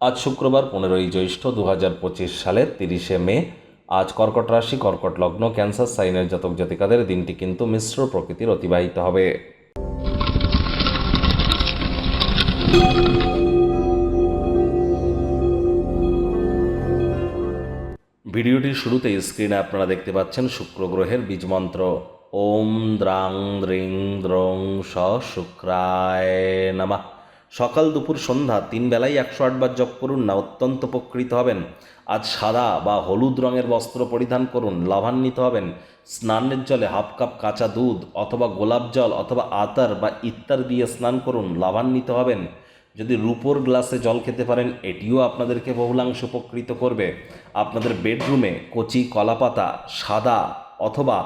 আজ শুক্রবার পনেরোই জ্যৈষ্ঠ দু হাজার পঁচিশ সালের তিরিশে মে। আজ কর্কট রাশি, কর্কট লগ্ন, ক্যান্সার, সাইনের জাতক জাতিকাদের দিনটি কিন্তু মিশ্র প্রকৃতির অতিবাহিত হবে। ভিডিওটির শুরুতেই স্ক্রিনে আপনারা দেখতে পাচ্ছেন শুক্র গ্রহের বীজমন্ত্র ওম দ্রাং দ্রিং দ্রং স শুক্রায় নামা। সকাল দুপুর সন্ধ্যা তিন বেলায় একশো আটবার জপ করুন, না অত্যন্ত উপকৃত হবেন। আজ সাদা বা হলুদ রঙের বস্ত্র পরিধান করুন, লাভান্বিত হবেন। স্নানের জলে হাফ কাপ কাঁচা দুধ অথবা গোলাপ জল অথবা আতার বা ইত্যার দিয়ে স্নান করুন, লাভান্বিত হবেন। যদি রূপোর গ্লাসে জল খেতে পারেন, এটিও আপনাদেরকে বহুলাংশ উপকৃত করবে। আপনাদের বেডরুমে কচি কলাপাতা, সাদা অথবা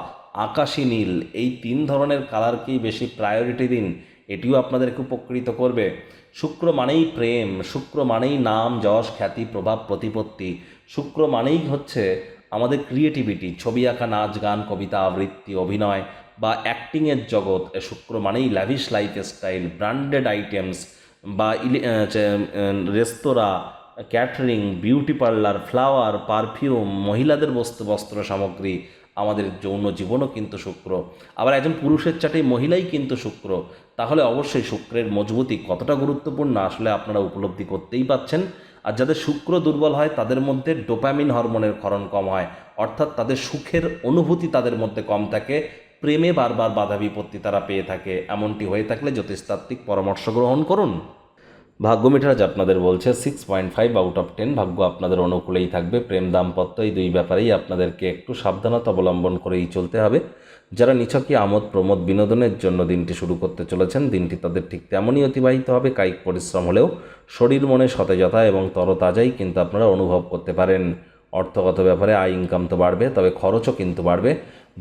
আকাশি নীল, এই তিন ধরনের কালারকেই বেশি প্রায়োরিটি দিন। এটিও আপনাদেরকে উপকৃত করবে। শুক্র মানেই প্রেম, শুক্র মানেই নাম, যশ, খ্যাতি, প্রভাব, প্রতিপত্তি। শুক্র মানেই হচ্ছে আমাদের ক্রিয়েটিভিটি ছবি আঁকা, নাচ, গান, কবিতা, আবৃত্তি, অভিনয় বা অ্যাক্টিংয়ের জগৎ। শুক্র মানেই lavish lifestyle branded items বা restaurant catering beauty parlour flower perfume মহিলাদের বস্তু, বস্ত্র সামগ্রী আমাদের যৌন জীবনও কিন্তু শুক্র। আবার একজন পুরুষের চাটে মহিলাই কিন্তু শুক্র। তাহলে অবশ্যই শুক্রের মজবুতি কতটা গুরুত্বপূর্ণ আসলে আপনারা উপলব্ধি করতেই পাচ্ছেন। আর যাদের শুক্র দুর্বল হয়, তাদের মধ্যে ডোপামিন হরমোনের ক্ষরণ কম হয়। অর্থাৎ তাদের সুখের অনুভূতি তাদের মধ্যে কম থাকে। প্রেমে বারবার বাধা বিপত্তি তারা পেয়ে থাকে। এমনটি হয়ে থাকলে জ্যোতিষতাত্ত্বিক পরামর্শ গ্রহণ করুন। ভাগ্য মিঠারাজ আপনাদের বলছে six point five out of ten ভাগ্য আপনাদের অনুকূলেই থাকবে। প্রেম দাম্পত্য এই দুই ব্যাপারেই আপনাদেরকে একটু সাবধানতা অবলম্বন করেই চলতে হবে। যারা নিছকই আমোদ প্রমোদ বিনোদনের জন্য দিনটি শুরু করতে চলেছেন, দিনটি তাদের ঠিক তেমনই অতিবাহিত হবে। কায়িক পরিশ্রম হলেও শরীর, মনে সতেজতা এবং তরতাজাই কিন্তু আপনারা অনুভব করতে পারেন। অর্থগত ব্যাপারে আয় ইনকাম তো বাড়বে, তবে খরচও কিন্তু বাড়বে,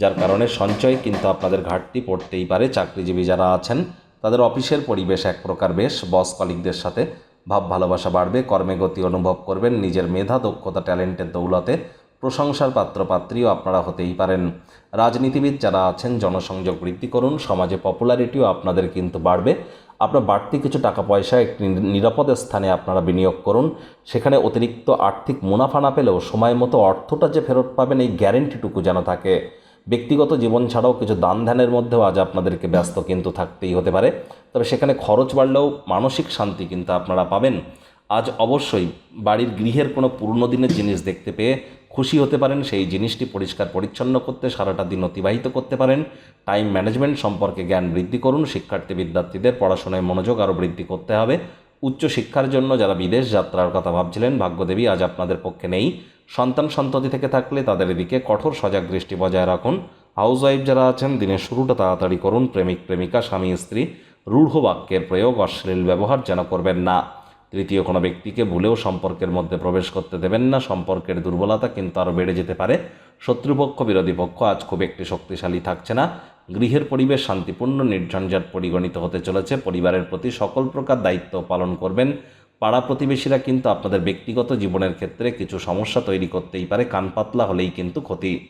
যার কারণে সঞ্চয় কিন্তু আপনাদের ঘাটতি পড়তেই পারে। চাকরিজীবী যারা আছেন তাদের অফিসের পরিবেশ এক প্রকার বেশ। বস কলিকদের সাথে ভাব ভালোবাসা বাড়বে, কর্মে গতি অনুভব করবেন, নিজের মেধা, দক্ষতা, ট্যালেন্টের দৌলতে প্রশংসার পাত্রপাত্রীও আপনারা হতেই পারেন। রাজনীতিবিদ যারা আছেন, জনসংযোগ বৃদ্ধি করুন, সমাজে পপুলারিটিও আপনাদের কিন্তু বাড়বে। আপনার বাড়তি কিছু টাকা পয়সা একটি নিরাপদ স্থানে আপনারা বিনিয়োগ করুন। সেখানে অতিরিক্ত আর্থিক মুনাফা না পেলেও সময় মতো অর্থটা যে ফেরত পাবেন, এই গ্যারেন্টিটুকু যেন থাকে। ব্যক্তিগত জীবন ছাড়াও কিছু দান ধ্যানের মধ্যেও আজ আপনাদেরকে ব্যস্ত কিন্তু থাকতেই হতে পারে। তবে সেখানে খরচ বাড়লেও মানসিক শান্তি কিন্তু আপনারা পাবেন। আজ অবশ্যই বাড়ির গৃহের কোনো পুরনো দিনের জিনিস দেখতে পেয়ে খুশি হতে পারেন। সেই জিনিসটি পরিষ্কার পরিচ্ছন্ন করতে সারাটা দিন অতিবাহিত করতে পারেন। টাইম ম্যানেজমেন্ট সম্পর্কে জ্ঞান বৃদ্ধি করুন। শিক্ষার্থী বিদ্যার্থীদের পড়াশোনায় মনোযোগ আরও বৃদ্ধি করতে হবে। উচ্চ শিক্ষার জন্য যারা বিদেশ যাত্রার কথা ভাবছিলেন, ভাগ্যদেবী আজ আপনাদের পক্ষে নেই। সন্তান সন্ততি থেকে থাকলে তাদের দিকে কঠোর সজাগ দৃষ্টি বজায় রাখুন। হাউস ওয়াইফ যারা আছেন, দিনের শুরুটা তাড়াতাড়ি করুন। প্রেমিক, প্রেমিকা, স্বামী, স্ত্রী, রূঢ় বাক্যের প্রয়োগ, অশ্লীল ব্যবহার যেন করবেন না। তৃতীয় কোনো ব্যক্তিকে ভুলেও সম্পর্কের মধ্যে প্রবেশ করতে দেবেন না। সম্পর্কের দুর্বলতা কিন্তু আরও বেড়ে যেতে পারে। শত্রুপক্ষ, বিরোধী পক্ষ আজ খুব একটি শক্তিশালী থাকছে না। গৃহের পরিবেশ শান্তিপূর্ণ, নির্ঝঞ্ঝাট পরিগণিত হতে চলেছে। পরিবারের প্রতি সকল প্রকার দায়িত্ব পালন করবেন। পাড়া প্রতিবেশীরা কিন্তু আপনাদের ব্যক্তিগত জীবনের ক্ষেত্রে কিছু সমস্যা তৈরি করতেই পারে, কান পাতলা হলেই কিন্তু ক্ষতি।